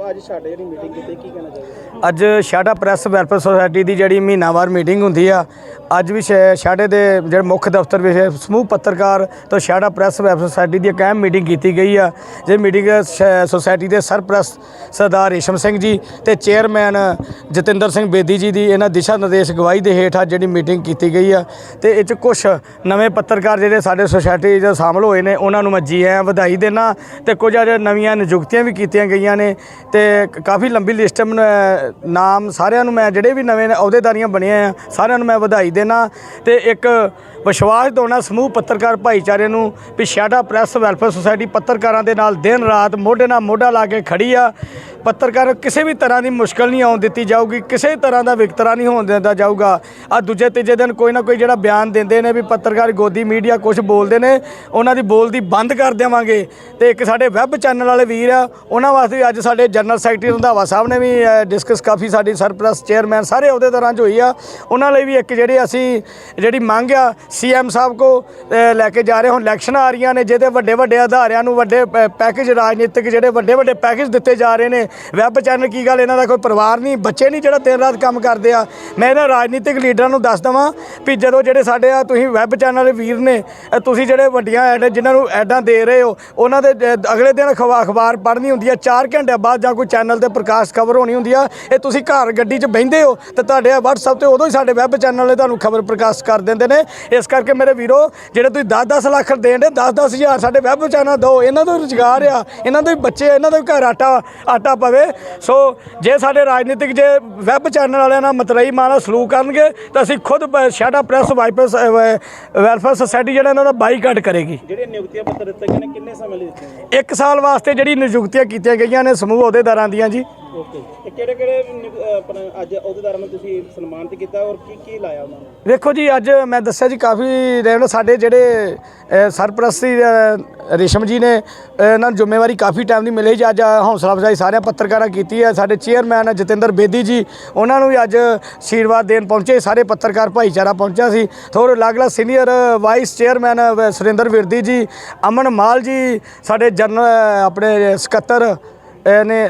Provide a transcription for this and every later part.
ਸਾਡੇ ਜਿਹੜੀ ਮੀਟਿੰਗ ਕੀਤੀ, ਕੀ ਕਹਿਣਾ ਚਾਹੀਦਾ ਅੱਜ ਸ਼ਾਡਾ ਪ੍ਰੈਸ ਵੈਲਫੇਅਰ ਸੁਸਾਇਟੀ ਦੀ ਜਿਹੜੀ ਮਹੀਨਾਵਾਰ ਮੀਟਿੰਗ ਹੁੰਦੀ ਆ, ਅੱਜ ਵੀ ਸ਼ਾ- ਸ਼ਾਡੇ ਦੇ ਜਿਹੜੇ ਮੁੱਖ ਦਫ਼ਤਰ ਵਿੱਚ ਸਮੂਹ ਪੱਤਰਕਾਰ ਤੋਂ ਸ਼ਾਡਾ ਪ੍ਰੈਸ ਵੈਲਫੇਅਰ ਸੁਸਾਇਟੀ ਦੀ ਇੱਕ ਅਹਿਮ ਮੀਟਿੰਗ ਕੀਤੀ ਗਈ ਆ। ਜੇ ਮੀਟਿੰਗ ਸ਼- ਸੁਸਾਇਟੀ ਦੇ ਸਰਪ੍ਰਸਤ ਸਰਦਾਰ ਰੇਸ਼ਮ ਸਿੰਘ ਜੀ ਤੇ ਚੇਅਰਮੈਨ ਜਤਿੰਦਰ ਸਿੰਘ ਬੇਦੀ ਜੀ ਦੀ ਇਹਨਾਂ ਦਿਸ਼ਾ ਨਿਰਦੇਸ਼ ਗਵਾਹੀ ਦੇ ਹੇਠ ਅੱਜ ਜਿਹੜੀ ਮੀਟਿੰਗ ਕੀਤੀ ਗਈ ਆ। ਤੇ ਇਹ ਚ ਕੁਝ ਨਵੇਂ ਪੱਤਰਕਾਰ ਜਿਹੜੇ ਸਾਡੇ ਸੁਸਾਇਟੀ 'ਚ ਸ਼ਾਮਲ ਹੋਏ ਨੇ, ਉਹਨਾਂ ਨੂੰ ਮੈਂ ਜੀ ਆਇਆਂ ਵਧਾਈ ਦੇਣਾ ਤੇ ਕੁਝ ਅੱਜ ਨਵੀਆਂ ਨਿਯੁਕਤੀਆਂ ਵੀ ਕੀਤੀਆਂ ਗਈਆਂ ਨੇ। ਤੇ ਕਾਫੀ ਲੰਬੀ ਲਿਸਟ ਮ- ਨਾਮ ਸਾਰਿਆਂ ਨੂੰ ਮੈਂ ਜਿਹੜੇ ਵੀ ਨਵੇਂ ਅਹੁਦੇਦਾਰੀਆਂ ਬਣੀਆਂ ਆ, ਸਾਰਿਆਂ ਨੂੰ ਮੈਂ ਵਧਾਈ ਦੇਣਾ। ਤੇ ਇੱਕ ਵਿਸ਼ਵਾਸ ਦਿਵਾਉਣਾ ਸਮੂਹ ਪੱਤਰਕਾਰ ਭਾਈਚਾਰੇ ਨੂੰ ਵੀ ਸ਼ਾਡਾ ਪ੍ਰੈਸ ਵੈਲਫੇਅਰ ਸੁਸਾਇਟੀ ਪੱਤਰਕਾਰਾਂ ਦੇ ਨਾਲ ਦਿਨ ਰਾਤ ਮੋਢੇ ਨਾਲ ਮੋਢਾ ਲਾ ਕੇ ਖੜੀ ਆ। ਪੱਤਰਕਾਰ, ਕਿਸੇ ਵੀ ਤਰ੍ਹਾਂ ਦੀ ਮੁਸ਼ਕਲ ਨਹੀਂ ਆਉਣ ਦਿੱਤੀ ਜਾਊਗੀ, ਕਿਸੇ ਤਰ੍ਹਾਂ ਦਾ ਵਿਕਤਰਾ ਨਹੀਂ ਹੋਣ ਦਿੱਤਾ ਜਾਊਗਾ। ਆ ਦੂਜੇ ਤੀਜੇ ਦਿਨ ਕੋਈ ਨਾ ਕੋਈ ਜਿਹੜਾ ਬਿਆਨ ਦਿੰਦੇ ਨੇ ਵੀ ਪੱਤਰਕਾਰ ਗੋਦੀ ਮੀਡੀਆ ਕੁਝ ਬੋਲਦੇ ਨੇ, ਉਹਨਾਂ ਦੀ ਬੋਲਦੀ ਬੰਦ ਕਰ ਦੇਵਾਂਗੇ। ਤੇ ਇੱਕ ਸਾਡੇ ਵੈਬ ਚੈਨਲ ਵਾਲੇ ਵੀਰ ਆ, ਉਹਨਾਂ ਵਾਸਤੇ ਵੀ ਅੱਜ ਸਾਡੇ ਜਨਰਲ ਸੈਕਟਰੀ ਰੰਧਾਵਾ ਸਾਹਿਬ ਨੇ ਵੀ ਡਿਸਕਸ ਕਾਫੀ ਸਾਡੀ ਸਰਪ੍ਰਸਤ ਚੇਅਰਮੈਨ ਸਾਰੇ ਉਹਦੇ ਤਰ੍ਹਾਂ 'ਚ ਹੋਈ ਆ। ਉਹਨਾਂ ਲਈ ਵੀ ਇੱਕ ਜਿਹੜੀ ਅਸੀਂ, ਜਿਹੜੀ ਮੰਗ ਆ ਸੀਐਮ ਸਾਹਿਬ ਕੋ ਲੈ ਕੇ ਜਾ ਰਹੇ ਹੁਣ ਇਲੈਕਸ਼ਨਾਂ ਆ ਰਹੀਆਂ ਨੇ, ਜਿਹਦੇ ਵੱਡੇ ਵੱਡੇ ਅਧਾਰਿਆਂ ਨੂੰ ਵੱਡੇ ਪ- ਪੈਕੇਜ ਰਾਜਨੀਤਿਕ ਜਿਹੜੇ ਵੱਡੇ ਵੱਡੇ ਪੈਕੇਜ ਦਿੱਤੇ ਜਾ ਰਹੇ ਨੇ। ਵੈਬ ਚੈਨਲ ਕੀ ਗੱਲ, ਇਹਨਾਂ ਦਾ ਕੋਈ ਪਰਿਵਾਰ ਨਹੀਂ, ਬੱਚੇ ਨਹੀਂ ਜਿਹੜਾ ਦਿਨ ਰਾਤ ਕੰਮ ਕਰਦੇ ਆ। ਮੈਂ ਇਹਨਾਂ ਰਾਜਨੀਤਿਕ ਲੀਡਰਾਂ ਨੂੰ ਦੱਸ ਦਵਾਂ ਵੀ ਜਦੋਂ ਜਿਹੜੇ ਸਾਡੇ ਆ, ਤੁਸੀਂ ਵੈਬ ਚੈਨਲ ਦੇ ਵੀਰ ਨੇ ਤੁਸੀਂ ਜਿਹੜੇ ਵੱਡੀਆਂ ਐਡ ਜਿਨ੍ਹਾਂ ਨੂੰ ਐਡਾਂ ਦੇ ਰਹੇ ਹੋ, ਉਹਨਾਂ ਦੇ ਅਗਲੇ ਦਿਨ ਅਖਬਾ- ਅਖਬਾਰ ਪੜ੍ਹਨੀ ਹੁੰਦੀ ਆ 4 ਘੰਟੇ ਬਾਅਦ ਜਾਂ ਕੋਈ ਚੈਨਲ ਤੇ ਪ੍ਰਕਾਸ਼ ਖਬਰ ਹੋਣੀ ਹੁੰਦੀ ਆ, ਇਹ ਤੁਸੀਂ ਘਰ ਗੱਡੀ 'ਚ ਬਹਿੰਦੇ ਹੋ, ਤੇ ਤੁਹਾਡੇ WhatsApp ਤੇ ਉਦੋਂ ਹੀ ਸਾਡੇ ਵੈਬ ਚੈਨਲ ਨੇ ਤੁਹਾਨੂੰ ਖਬਰ ਪ੍ਰਕਾਸ਼ ਕਰ ਦਿੰਦੇ ਨੇ। ਇਸ ਕਰਕੇ ਮੇਰੇ ਵੀਰੋ ਜਿਹੜੇ ਤੁਸੀਂ 10-10 ਲੱਖ ਦੇਣ ਦੇ 10-10 ਹਜ਼ਾਰ ਸਾਡੇ ਵੈਬ ਚੈਨਲ ਦਿਓ ਇਹਨਾਂ ਦਾ ਰੁਜ਼ਗਾਰ ਆ ਇਹਨਾਂ ਦੇ ਬੱਚੇ ਇਹਨਾਂ ਦੇ ਘਰ ਆਟਾ ਆਟਾ ਪਵੇ। ਸੋ ਜੇ ਸਾਡੇ ਰਾਜਨੀਤਿਕ ਜੇ ਵੈਬ ਚੈਨਲ ਵਾਲਿਆਂ ਨਾਲ ਮਤਰਈ ਮਾਨਾ ਸਲੂਕ ਕਰਨਗੇ ਤਾਂ ਅਸੀਂ ਖੁਦ ਸ਼ਾਡਾ ਪ੍ਰੈਸ ਵਾਈਪਰਸ ਵੈਲਫੇਅਰ ਸੁਸਾਇਟੀ ਜਿਹੜਾ ਇਹਨਾਂ ਦਾ ਬਾਈਕਾਟ ਕਰੇਗੀ। ਜਿਹੜੇ ਨਿਯੁਕਤੀਆਂ ਪੱਤਰ ਦਿੱਤੇ ਗਏ ਨੇ ਕਿੰਨੇ ਸਮੇਂ ਲਈ ਦਿੱਤੇ ਨੇ? ਇੱਕ ਸਾਲ ਵਾਸਤੇ ਜਿਹੜੀ ਨਿਯੁਕਤੀਆਂ ਕੀਤੀਆਂ ਗਈਆਂ ਨੇ ਸਮੂਹ ਅਹੁਦੇਦਾਰਾਂ ਦੀਆਂ ਜੀ। ਓਕੇ। ਕਿਹੜੇ ਕਿਹੜੇ ਅੱਜ ਅਹੁਦੇਦਾਰਾਂ ਨੂੰ ਤੁਸੀਂ ਸਨਮਾਨਿਤ ਕੀਤਾ ਔਰ ਕੀ ਕੀ ਲਾਇਆ ਉਹਨਾਂ ਨੂੰ? ਵੇਖੋ ਜੀ ਅੱਜ ਮੈਂ ਦੱਸਿਆ ਜੀ ਕਾਫੀ ਰਹਿਣ ਸਾਡੇ ਜਿਹੜੇ ਸਰਪ੍ਰਸਤੀ ਅ, ਰੇਸ਼ਮ ਜੀ ਨੇ ਇਹਨਾਂ ਨੂੰ ਜ਼ਿੰਮੇਵਾਰੀ ਕਾਫੀ ਟਾਈਮ ਦੀ ਮਿਲੀ ਜੀ ਅੱਜ ਹੌਸਲਾ ਅਫਜ਼ਾਈ ਸਾਰਿਆਂ ਪੱਤਰਕਾਰਾਂ ਕੀਤੀ ਹੈ। ਸਾਡੇ ਚੇਅਰਮੈਨ ਜਤਿੰਦਰ ਬੇਦੀ ਜੀ ਉਹਨਾਂ ਨੂੰ ਵੀ ਅੱਜ ਆਸ਼ੀਰਵਾਦ ਦੇਣ ਪਹੁੰਚੇ। ਸਾਰੇ ਪੱਤਰਕਾਰ ਭਾਈਚਾਰਾ ਪਹੁੰਚਿਆ ਸੀ। ਥੋੜੇ ਅਲੱਗ-ਅਲੱਗ senior vice chairman Surinder Virdi ji Aman ਮਾਲ ਜੀ ਸਾਡੇ ਜਨਰਲ ਆਪਣੇ ਸਕੱਤਰ ਨੇ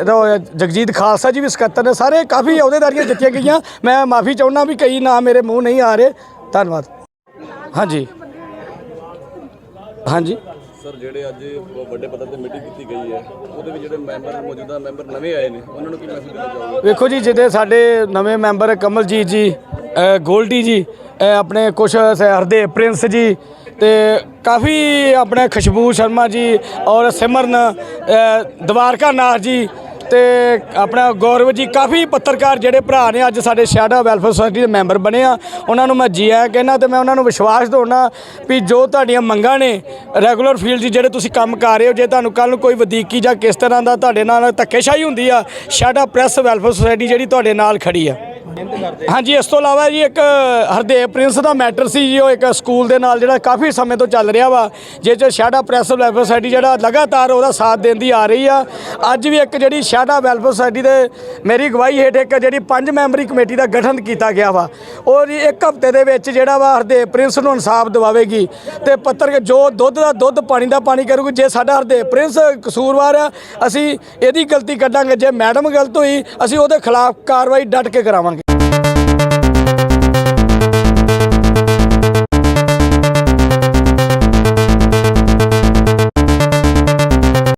ਜਗਜੀਤ ਖਾਲਸਾ ਜੀ ਵੀ ਸਕੱਤਰ ਨੇ। ਸਾਰੇ ਕਾਫੀ ਅਹੁਦੇਦਾਰੀਆਂ ਦਿੱਤੀਆਂ ਗਈਆਂ। ਮੈਂ ਮਾਫੀ ਚਾਹੁੰਦਾ ਵੀ ਕਈ ਨਾਮ ਮੇਰੇ ਮੂੰਹ ਨਹੀਂ ਆ ਰਹੇ। ਧੰਨਵਾਦ। ਹਾਂਜੀ। ਹਾਂਜੀ। ਸਰ ਜਿਹੜੇ ਅੱਜ ਵੱਡੇ ਪੱਧਰ ਤੇ ਮੀਟਿੰਗ ਕੀਤੀ ਗਈ ਹੈ ਉਹਦੇ ਵਿੱਚ ਜਿਹੜੇ ਮੈਂਬਰ ਮੌਜੂਦਾ ਮੈਂਬਰ ਨਵੇਂ ਆਏ ਨੇ ਉਹਨਾਂ ਨੂੰ ਕੀ ਮੈਸੇਜ ਦੇਣਾ ਚਾਹੋਗੇ? ਵੇਖੋ ਜੀ ਜਿਹਦੇ ਸਾਡੇ ਨਵੇਂ ਮੈਂਬਰ ਕਮਲਜੀਤ ਜੀ ਗੋਲਡੀ ਜੀ ਆਪਣੇ ਕੁਛ ਹਰਦੇਵ ਪ੍ਰਿੰਸ ਜੀ ਤੇ ਕਾਫੀ ਆਪਣੇ ਖੁਸ਼ਬੂ ਸ਼ਰਮਾ ਜੀ ਔਰ ਸਿਮਰਨ ਦਵਾਰਕਾ ਨਾਥ ਜੀ ਤੇ ਆਪਣਾ ਗੌਰਵ ਜੀ, ਕਾਫੀ ਪੱਤਰਕਾਰ ਜਿਹੜੇ ਭਰਾ ਨੇ ਅੱਜ ਸਾਡੇ ਸ਼ਾਡਾ ਵੈਲਫੇਅਰ ਸੁਸਾਇਟੀ ਦੇ ਮੈਂਬਰ ਬਣੇ ਆ। ਉਹਨਾਂ ਨੂੰ ਮੈਂ ਜੀ ਆਇਆਂ ਕਹਿੰਦਾ ਤੇ ਮੈਂ ਉਹਨਾਂ ਨੂੰ ਵਿਸ਼ਵਾਸ ਦਿਵਾਉਣਾ ਵੀ ਜੋ ਤੁਹਾਡੀਆਂ ਮੰਗਾਂ ਨੇ ਰੈਗੂਲਰ ਫੀਲਡ 'ਚ ਜਿਹੜੇ ਤੁਸੀਂ ਕੰਮ ਕਰ ਰਹੇ ਹੋ, ਜੇ ਤੁਹਾਨੂੰ ਕੱਲ ਨੂੰ ਕੋਈ ਵਧੀਕੀ ਜਾਂ ਕਿਸ ਤਰ੍ਹਾਂ ਦਾ ਤੁਹਾਡੇ ਨਾਲ ਧੱਕੇਸ਼ਾਹੀ ਹੁੰਦੀ ਆ ਸ਼ਾਡਾ ਪ੍ਰੈਸ ਵੈਲਫੇਅਰ ਸੁਸਾਇਟੀ ਜਿਹੜੀ ਤੁਹਾਡੇ ਨਾਲ ਖੜੀ ਆ। ਹਾਂਜੀ, ਇਸ ਤੋਂ ਇਲਾਵਾ ਜੀ ਇੱਕ, ਹਰਦੇਵ ਪ੍ਰਿੰਸ ਦਾ ਮੈਟਰ ਸੀ ਜੀ, ਉਹ ਇੱਕ ਸਕੂਲ ਦੇ ਨਾਲ ਜਿਹੜਾ ਕਾਫੀ ਸਮੇਂ ਤੋਂ ਚੱਲ ਰਿਹਾ ਵਾ ਜੇ 'ਚ ਸ਼ਾਡਾ ਪ੍ਰੈਸ ਵੈਲਫੇਅਰ ਸੁਸਾਇਟੀ ਜਿਹੜਾ ਲਗਾਤਾਰ ਉਹਦਾ ਸਾਥ ਦਿੰਦੀ ਆ ਰਹੀ ਆ। ਅੱਜ ਵੀ ਇੱਕ ਜਿਹੜੀ ਸ਼ਾਡਾ ਵੈਲਫੇਅਰ ਸੁਸਾਇਟੀ ਦੇ ਮੇਰੀ ਅਗਵਾਈ ਹੇਠ ਇੱਕ ਜਿਹੜੀ ਪੰਜ ਮੈਂਬਰੀ ਕਮੇਟੀ ਦਾ ਗਠਨ ਕੀਤਾ ਗਿਆ ਵਾ, ਉਹ ਜੀ ਇੱਕ ਹਫ਼ਤੇ ਦੇ ਵਿੱਚ ਜਿਹੜਾ ਵਾ ਹਰਦੇਵ ਪ੍ਰਿੰਸ ਨੂੰ ਇਨਸਾਫ ਦਿਵਾਵੇਗੀ। ਤੇ ਪੱਤਰ ਜੋ ਦੁੱਧ ਦਾ ਦੁੱਧ, ਪਾਣੀ ਦਾ ਪਾਣੀ ਕਰੂਗੀ, ਜੇ ਸਾਡਾ ਹਰਦੇਵ ਪ੍ਰਿੰਸ ਕਸੂਰਵਾਰ ਆ, ਅਸੀਂ ਇਹਦੀ ਗਲਤੀ ਕੱਢਾਂਗੇ, ਜੇ ਮੈਡਮ ਗਲਤ ਹੋਈ, ਅਸੀਂ ਉਹਦੇ ਖਿਲਾਫ ਕਾਰਵਾਈ ਡਟ ਕੇ ਕਰਾਵਾਂਗੇ। Thank you.